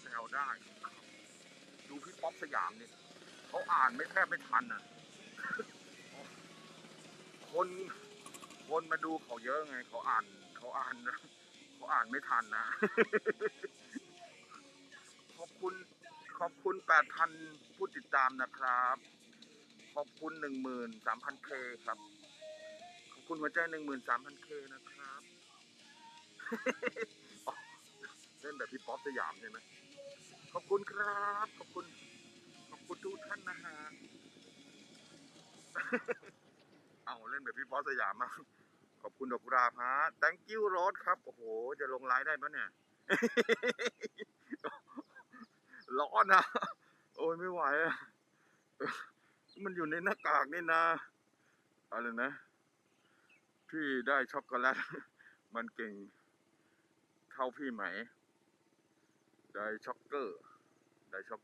แซวได้ ดูพี่ป๊อปสยามเนี่ยเขาอ่านไม่แทบไม่ทันอะ คนคนมาดูเขาเยอะไง เขาอ่านเขาอ่านเขาอ่านไม่ทันนะ ขอบคุณขอบคุณแปดพันผู้ติดตามนะครับ ขอบคุณหนึ่งหมื่นสามพันเคครับ ขอบคุณหัวใจหนึ่งหมื่นสามพันเคนะครับเล่นแบบ พี่ป๊อปสยามใช่ไหมขอบคุณครับ ขอบคุณ ขอบคุณทุกท่านนะฮะ เอาเล่นแบบพี่ป๊อปสยามมาขอบคุณดอกกุหลาบฮะ thank you รสครับ โอ้โห จะลงไลน์ได้ปะเนี่ย ร้อนนะ โอ้ยไม่ไหวอะมันอยู่ในหน้ากากนี่นะ อะไรนะ พี่ได้ช็อกโกแลต มันเก่งเท่าพี่ไหม ได้ช็อกเกอร์ ได้ช็อก